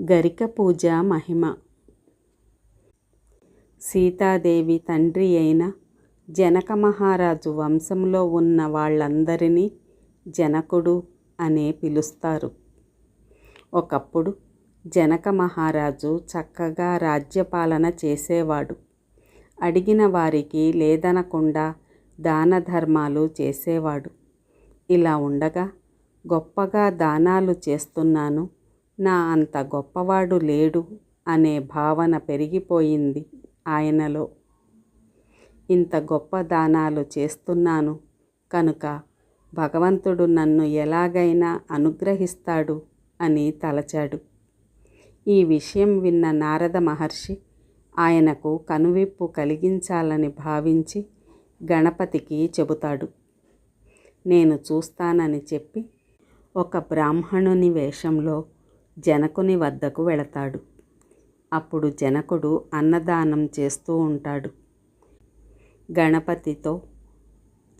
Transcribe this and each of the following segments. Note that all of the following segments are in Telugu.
గరిక పూజ మహిమ. సీతాదేవి తండ్రి అయిన జనక మహారాజు వంశంలో ఉన్న వాళ్ళందరినీ జనకుడు అనే పిలుస్తారు. ఒకప్పుడు జనక మహారాజు చక్కగా రాజ్యపాలన చేసేవాడు. అడిగిన వారికి లేదనకుండా దాన ధర్మాలు చేసేవాడు. ఇలా ఉండగా గొప్పగా దానాలు చేస్తున్నాను. నా అంత గొప్పవాడు లేడు అనే భావన పెరిగిపోయింది ఆయనలో. ఇంత గొప్ప దానాలు చేస్తున్నాను కనుక భగవంతుడు నన్ను ఎలాగైనా అనుగ్రహిస్తాడు అని తలచాడు. ఈ విషయం విన్న నారద మహర్షి ఆయనకు కనువిప్పు కలిగించాలని భావించి గణపతికి చెబుతాడు. నేను చూస్తానని చెప్పి ఒక బ్రాహ్మణుని వేషంలో జనకుని వద్దకు వెళతాడు. అప్పుడు జనకుడు అన్నదానం చేస్తూ ఉంటాడు. గణపతితో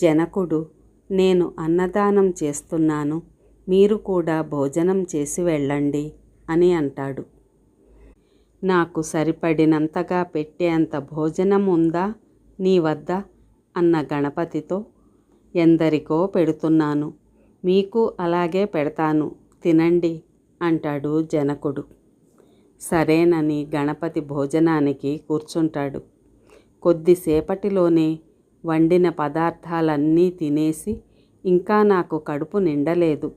జనకుడు నేను అన్నదానం చేస్తున్నాను మీరు కూడా భోజనం చేసి వెళ్ళండి అని అంటాడు. నాకు సరిపడినంతగా పెట్టేంత భోజనం ఉందా నీ వద్ద? అన్న గణపతితో ఎందరికో పెడుతున్నాను. మీకు అలాగే పెడతాను. తినండి. అంటాడు జనకుడు. సరేనని గణపతి భోజనానికి కూర్చుంటాడు. కొద్దిసేపటిలోనే వండిన పదార్థాలన్నీ తినేసి ఇంకా నాకు కడుపు నిండలేదు.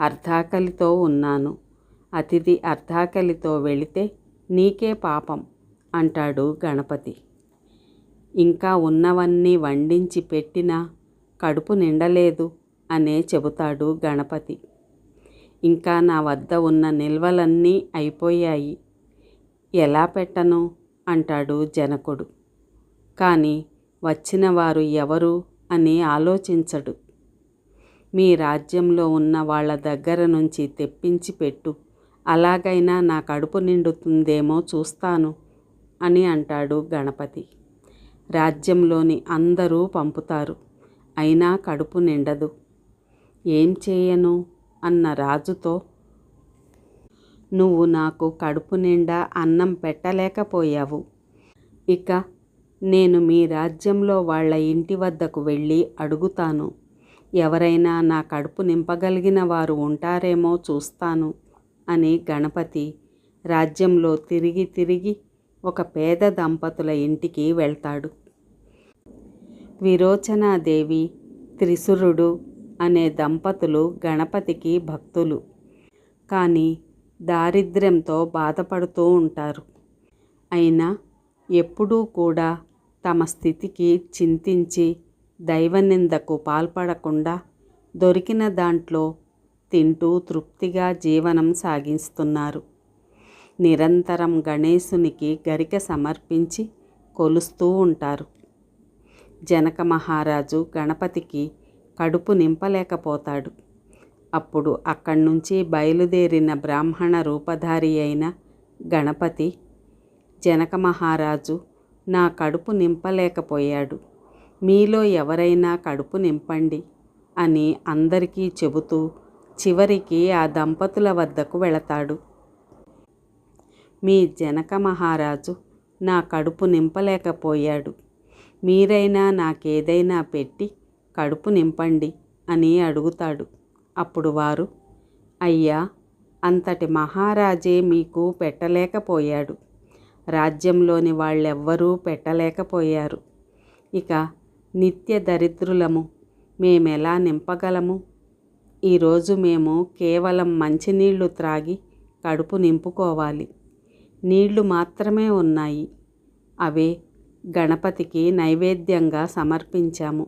అర్ధాకలితో ఉన్నాను. అతిథి అర్ధాకలితో వెళితే నీకే పాపం అంటాడు గణపతి. ఇంకా ఉన్నవన్నీ వండించి పెట్టినా కడుపు నిండలేదు అనే చెబుతాడు గణపతి. ఇంకా నా వద్ద ఉన్న నిల్వలన్నీ అయిపోయాయి. ఎలా పెట్టను? అంటాడు జనకుడు. కానీ వచ్చిన వారు ఎవరు? అని ఆలోచించడు. మీ రాజ్యంలో ఉన్న వాళ్ళ దగ్గర నుంచి తెప్పించి పెట్టు. అలాగైనా నా కడుపు నిండుతుందేమో చూస్తాను అని అంటాడు గణపతి. రాజ్యంలోని అందరూ పంపుతారు. అయినా కడుపు నిండదు. ఏం చేయను? అన్న రాజుతో నువ్వు నాకు కడుపు నిండా అన్నం పెట్టలేకపోయావు. ఇక నేను మీ రాజ్యంలో వాళ్ళ ఇంటి వద్దకు వెళ్ళి అడుగుతాను. ఎవరైనా నా కడుపు నింపగలిగిన వారు ఉంటారేమో చూస్తాను అని గణపతి రాజ్యంలో తిరిగి తిరిగి ఒక పేద దంపతుల ఇంటికి వెళ్తాడు. విరోచనాదేవి త్రిశురుడు అనే దంపతులు గణపతికి భక్తులు. కానీ దారిద్ర్యంతో బాధపడుతూ ఉంటారు. అయినా ఎప్పుడూ కూడా తమ స్థితికి చింతించి దైవనిందకు పాల్పడకుండా దొరికిన దాంట్లో తింటూ తృప్తిగా జీవనం సాగిస్తున్నారు. నిరంతరం గణేశునికి గరిక సమర్పించి కొలుస్తూ ఉంటారు. జనక మహారాజు గణపతికి కడుపు నింపలేకపోతాడు. అప్పుడు అక్కడి నుంచి బయలుదేరిన బ్రాహ్మణ రూపధారి అయిన గణపతి జనక మహారాజు నా కడుపు నింపలేకపోయాడు. మీలో ఎవరైనా కడుపు నింపండి అని అందరికీ చెబుతూ చివరికి ఆ దంపతుల వద్దకు వెళతాడు. మీ జనక మహారాజు నా కడుపు నింపలేకపోయాడు. మీరైనా నాకేదైనా పెట్టి కడుపు నింపండి అని అడుగుతాడు. అప్పుడు వారు అయ్యా అంతటి మహారాజే మీకు పెట్టలేకపోయాడు. రాజ్యంలోని వాళ్ళెవ్వరూ పెట్టలేకపోయారు. ఇక నిత్య దరిద్రులము మేమెలా నింపగలము? ఈరోజు మేము కేవలం మంచినీళ్ళు త్రాగి కడుపు నింపుకోవాలి. నీళ్ళు మాత్రమే ఉన్నాయి. అవే గణపతికి నైవేద్యంగా సమర్పించాము.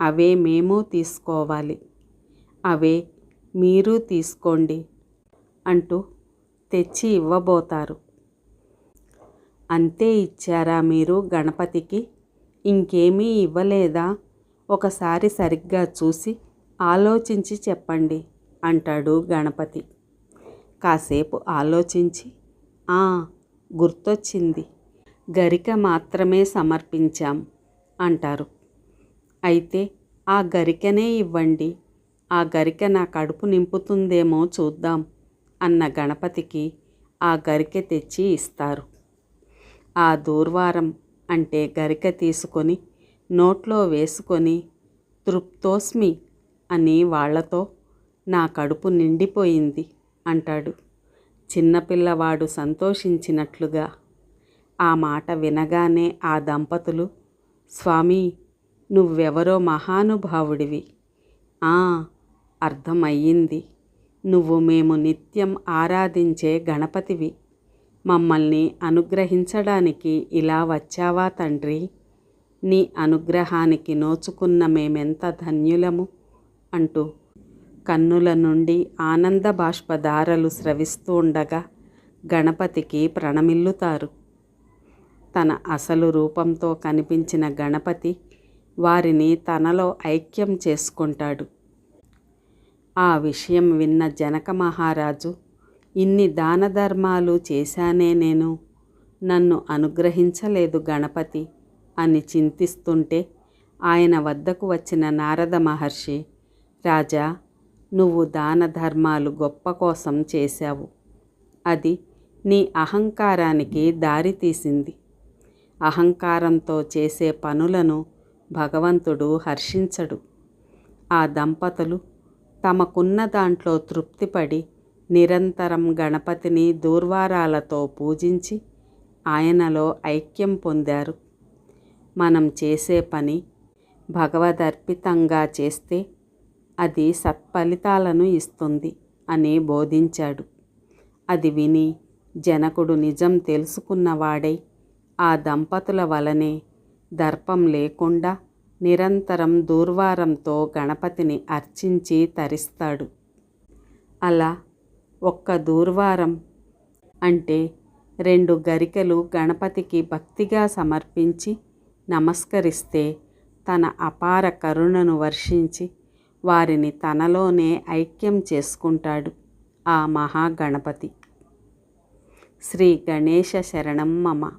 అవే మేము తీసుకోవాలి. అవే మీరు తీసుకోండి అంటూ తెచ్చి ఇవ్వబోతారు. అంతే ఇచ్చారా మీరు గణపతికి? ఇంకేమీ ఇవ్వలేదా? ఒకసారి సరిగ్గా చూసి ఆలోచించి చెప్పండి అంటాడు గణపతి. కాసేపు ఆలోచించి ఆ గుర్తొచ్చింది. గరిక మాత్రమే సమర్పించాం అంటారు. అయితే ఆ గరికనే ఇవ్వండి. ఆ గరిక నా కడుపు నింపుతుందేమో చూద్దాం అన్న గణపతికి ఆ గరికె తెచ్చి ఇస్తారు. ఆ దూర్వారం అంటే గరిక తీసుకొని నోట్లో వేసుకొని తృప్తోస్మి అని వాళ్ళతో నా కడుపు నిండిపోయింది అంటాడు. చిన్నపిల్లవాడు సంతోషించినట్లుగా ఆ మాట వినగానే ఆ దంపతులు స్వామి నువ్వెవరో మహానుభావుడివి. ఆ అర్థమయ్యింది. నువ్వు మేము నిత్యం ఆరాధించే గణపతివి. మమ్మల్ని అనుగ్రహించడానికి ఇలా వచ్చావా తండ్రి? నీ అనుగ్రహానికి నోచుకున్న మేమెంత ధన్యులము? అంటూ కన్నుల నుండి ఆనంద బాష్పధారలు స్రవిస్తూ ఉండగా గణపతికి ప్రణమిల్లుతారు. తన అసలు రూపంతో కనిపించిన గణపతి వారిని తనలో ఐక్యం చేసుకుంటాడు. ఆ విషయం విన్న జనక మహారాజు ఇన్ని దాన ధర్మాలు చేశానే నేను నన్ను అనుగ్రహించలేదు గణపతి అని చింతిస్తుంటే ఆయన వద్దకు వచ్చిన నారద మహర్షి రాజా నువ్వు దాన ధర్మాలు గొప్ప కోసం చేశావు. అది నీ అహంకారానికి దారి తీసింది అహంకారంతో చేసే పనులను భగవంతుడు హర్షించడు. ఆ దంపతులు తమకున్న దాంట్లో తృప్తిపడి నిరంతరం గణపతిని దూర్వారాలతో పూజించి ఆయనలో ఐక్యం పొందారు. మనం చేసే పని భగవదర్పితంగా చేస్తే అది సత్ఫలితాలను ఇస్తుంది అని బోధించాడు. అది విని జనకుడు నిజం తెలుసుకున్నవాడై ఆ దంపతుల వలనే దర్పం లేకుండా నిరంతరం దూర్వారంతో గణపతిని అర్చించి తరిస్తాడు. అలా ఒక్క దూర్వారం అంటే రెండు గరికెలు గణపతికి భక్తిగా సమర్పించి నమస్కరిస్తే తన అపార కరుణను వర్షించి వారిని తనలోనే ఐక్యం చేసుకుంటాడు ఆ మహాగణపతి. శ్రీ గణేశ శరణం మమ.